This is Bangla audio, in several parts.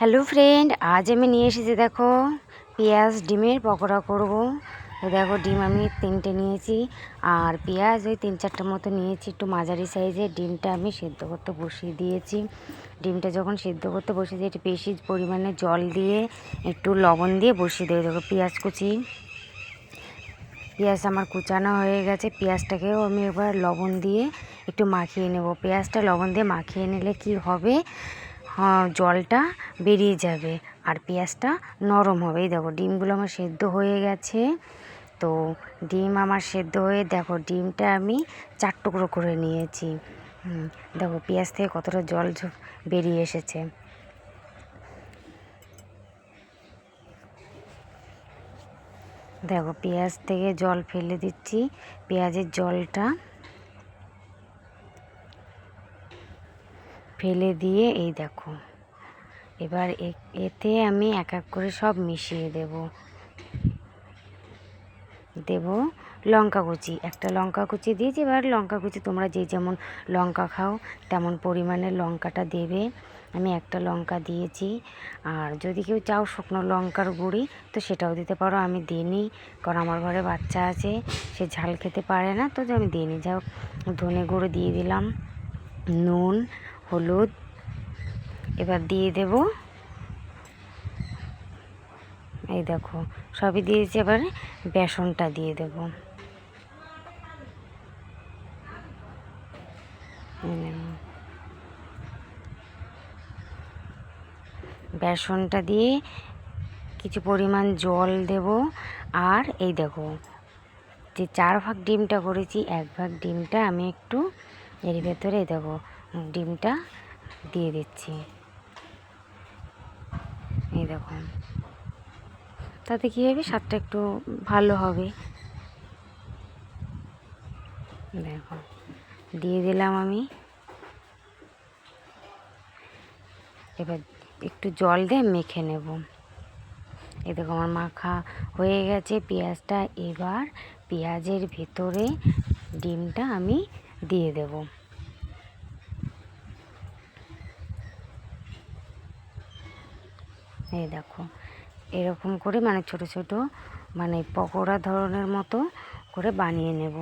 হ্যালো ফ্রেন্ড, আজ আমি নিয়ে এসেছি দেখো পেঁয়াজ ডিমের পকোড়া করব। দেখো ডিম আমি তিনটে নিয়েছি আর পেঁয়াজ ওই তিন চারটে মতো নিয়েছি। একটু মাঝারি সাইজের ডিমটা আমি সেদ্ধ করতে বসিয়ে দিয়েছি। ডিমটা যখন সেদ্ধ করতে বসিয়ে দিয়ে একটু বেশি পরিমাণে জল দিয়ে একটু লবণ দিয়ে বসিয়ে দেবো। দেখো পেঁয়াজ কুচি। পেঁয়াজ আমার কুচানো হয়ে গেছে। পেঁয়াজটাকেও আমি এবার লবণ দিয়ে একটু মাখিয়ে নেব। পেঁয়াজটা লবণ দিয়ে মাখিয়ে নিলে কি হবে? জলটা বেরিয়ে যাবে আর পেঁয়াজটা নরম হবে। এই দেখো, ডিমগুলো আমার সেদ্ধ হয়ে গেছে। তো ডিম আমার সেদ্ধ হয়ে, দেখো, ডিমটা আমি চার টুকরো করে নিয়েছি। দেখো, পেঁয়াজ থেকে কতটা জল বেরিয়ে এসেছে। দেখো, পেঁয়াজ থেকে জল ফেলে দিচ্ছি। পেঁয়াজের জলটা ফেলে দিয়ে এই দেখো। এবার এতে আমি এক এক করে সব মিশিয়ে দেব। দেব লঙ্কা কুচি। একটা লঙ্কা কুচি দিয়েছি, এবার লঙ্কা কুচি তোমরা যে যেমন লঙ্কা খাও, তেমন পরিমাণে লঙ্কাটা দেবে। আমি একটা লঙ্কা দিয়েছি। আর যদি কেউ চাও শুকনো লঙ্কার গুঁড়ি, তো সেটাও দিতে পারো। আমি দিইনি, কারণ আমার ঘরে বাচ্চা আছে, সে ঝাল খেতে পারে না, তো আমি দিইনি। হোক, ধনে গুঁড়ো দিয়ে দিলাম, নুন হলুদ। এবার দিয়ে দেব। এই দেখো, সবই দিয়েছি, এবার বেসনটা দিয়ে দেব। বেসনটা দিয়ে কিছু পরিমাণ জল দেব। আর এই দেখো, যে চার ভাগ ডিমটা করেছি, এক ভাগ ডিমটা আমি একটু এর ভেতরে দেখো, ডিমটা দিয়ে দিচ্ছি। এই দেখো। তাতে কী হবে? স্বাদটা একটু ভালো হবে। দেখো, দিয়ে দিলাম আমি। এবার একটু জল দিয়ে মেখে নেব। এই দেখো, আমার মাখা হয়ে গেছে পেঁয়াজটা। এবার পেঁয়াজের ভেতরে ডিমটা আমি দিয়ে দেব। এই দেখো, এরকম করে মানে ছোট ছোট মানে পকোড়া ধরনের মতো করে বানিয়ে নেব।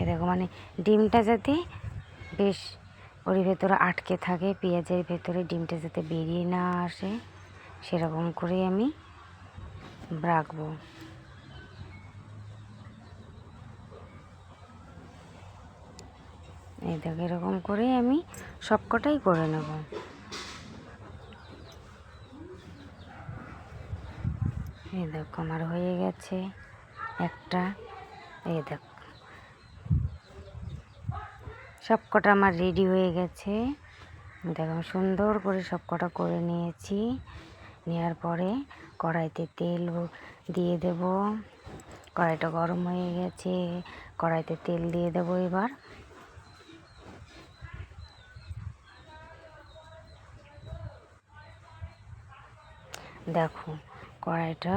এই দেখো মানে ডিমটা যাতে বেশ ওর ভেতরে আটকে থাকে, পেঁয়াজের ভেতরে ডিমটা যাতে বেরিয়ে না আসে, সেরকম করে আমি রাখব। এই দেখো, এরকম করেই আমি সবকটাই করে নেব। এই দেখো, আমার হয়ে গেছে একটা। এই দেখো, সবকটা আমার রেডি হয়ে গেছে। দেখো সুন্দর করে সবকটা করে নিয়েছি। নেওয়ার পরে কড়াইতে তেল দিয়ে দেব। কড়াইটা গরম হয়ে গেছে, কড়াইতে তেল দিয়ে দেবো এবার। দেখো, কড়াইটা,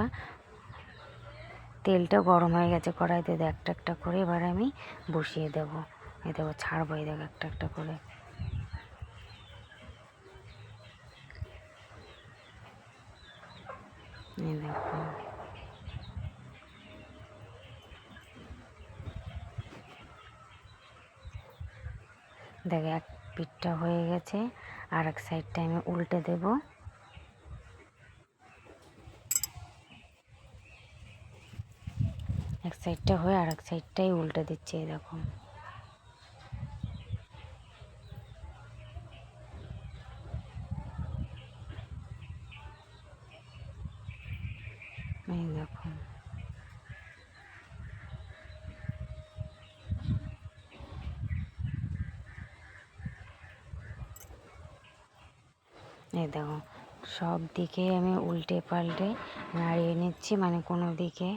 তেলটা গরম হয়ে গেছে কড়াইতে দিয়ে একটা একটা করে এবার আমি বসিয়ে দেব। এই দেখো ছাড়বো, এই দেখো একটা একটা করে। দেখো। দেখো, এক পিঠটা হয়ে গেছে, আর এক সাইডটা আমি উল্টে দেবো। এক সাইডটা হয়ে আর এক সাইডটাই উল্টে দিচ্ছে দেখো। এই দেখো। এই দেখো। সব দিকে আমি উল্টে পাল্টে নাড়িয়ে নিচ্ছি মানে কোনো দিকে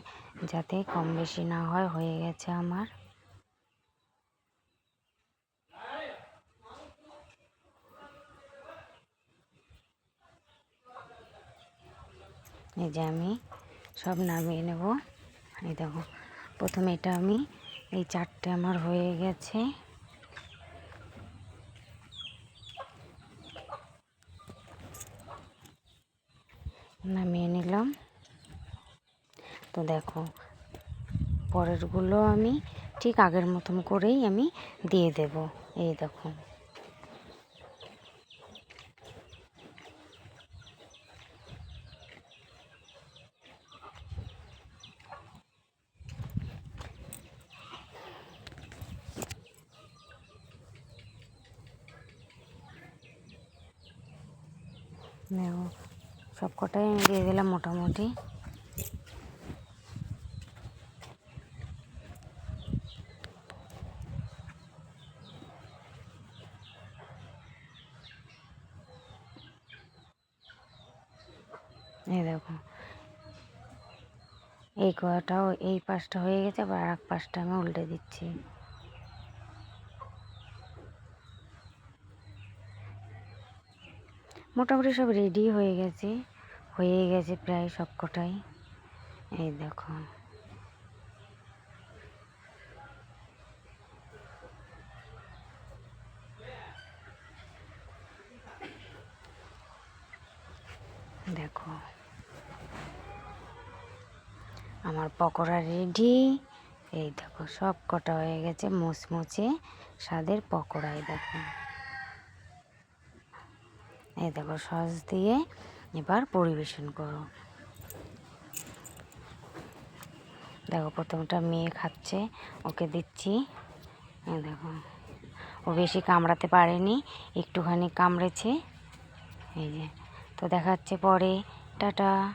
যাতে কম বেশি না হয়, হয়ে গেছে আমার। এই যে আমি সব নামিয়ে নেব। এই দেখো, প্রথমে এটা আমি, এই চারটে আমার হয়ে গেছে। নামিয়ে নিলাম। তো দেখো, পরেরগুলো আমি ঠিক আগের মতন করেই আমি দিয়ে দেব। এই দেখো। দেখো সব কটাই আমি দিয়ে দিলাম মোটামুটি। এই দেখো। এই কটাও এই পাশটা হয়ে গেছে, আবার আর এক পাশটা আমি উল্টে দিচ্ছি। মোটামুটি সব রেডি হয়ে গেছে। হয়ে গেছে প্রায় সব কটাই এই দেখো। দেখো। আমার পকোড়া রেডি এই দেখো সব কটা হয়ে গেছে মুচমুচে স্বাদের পকোড়াই দেখো। এই দেখো, সস দিয়ে এবার পরিবেশন করো। দেখো, প্রথমটা মেয়ে খাচ্ছে, ওকে দিচ্ছি। এই দেখো, ও বেশি কামড়াতে পারেনি, একটুখানি কামড়েছে। এই যে, তো দেখাচ্ছে পরে, টাটা।